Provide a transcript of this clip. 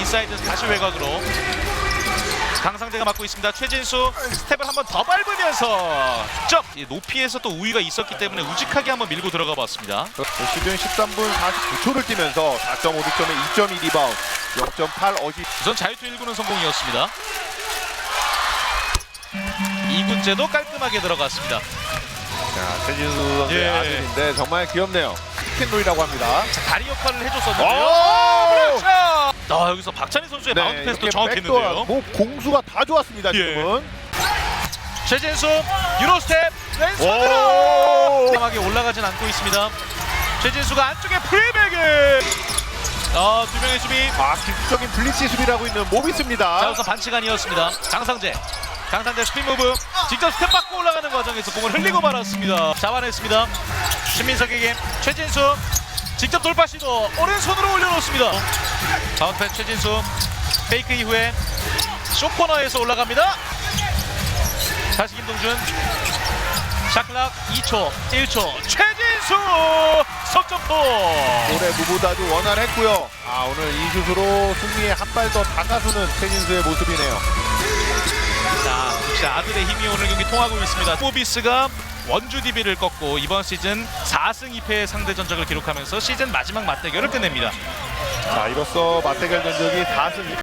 인사이드에서 다시 외곽으로 강상재가 맡고 있습니다. 최진수 스텝을 한 번 더 밟으면서 득점. 이 높이에서 또 우위가 있었기 때문에 우직하게 한번 밀고 들어가 봤습니다. 시즌 13분 49초를 뛰면서 4.5득점에 2.2 리바운드, 0.8 어시. 우선 자유투 1구는 성공이었습니다. 2구째도 깔끔하게 들어갔습니다. 자, 최진수 선수의 예. 아들인데 정말 귀엽네요. 스캔롤이라고 합니다. 다리 역할을 해줬었는데요. 오! 아 여기서 박찬희 선수의 마운트 패스도 이렇게 정확했는데요. 백도어, 뭐 공수가 다 좋았습니다. 예. 지금은. 최진수 유로스텝 오! 왼손으로 강하게 올라가진 않고 있습니다. 최진수가 안쪽에 프리백을 아두 명의 수비 아, 기술적인 블리치 수비라고 있는 자 모비스입니다. 우선 반칙 아니었습니다. 장상재 장상재 스핀 무브 직접 스텝 받고 올라가는 과정에서 공을 흘리고 말았습니다. 잡아냈습니다. 신민석에게 최진수 직접 돌파 시도 오른손으로 올려놓습니다. 바운드 최진수 페이크 이후에 쇼코너에서 올라갑니다. 다시 김동준 샤클락 2초 1초 최진수 석점포 올해 무보다도 원활했고요. 아, 오늘 이 슛으로 승리에 한 발 더 다가서는 최진수의 모습이네요. 자, 역시 아들의 힘이 오늘 경기 통하고 있습니다. 모비스가 원주 DB를 꺾고 이번 시즌 4승 2패의 상대 전적을 기록하면서 시즌 마지막 맞대결을 끝냅니다. 자, 이로써 맞대결 전적이 4승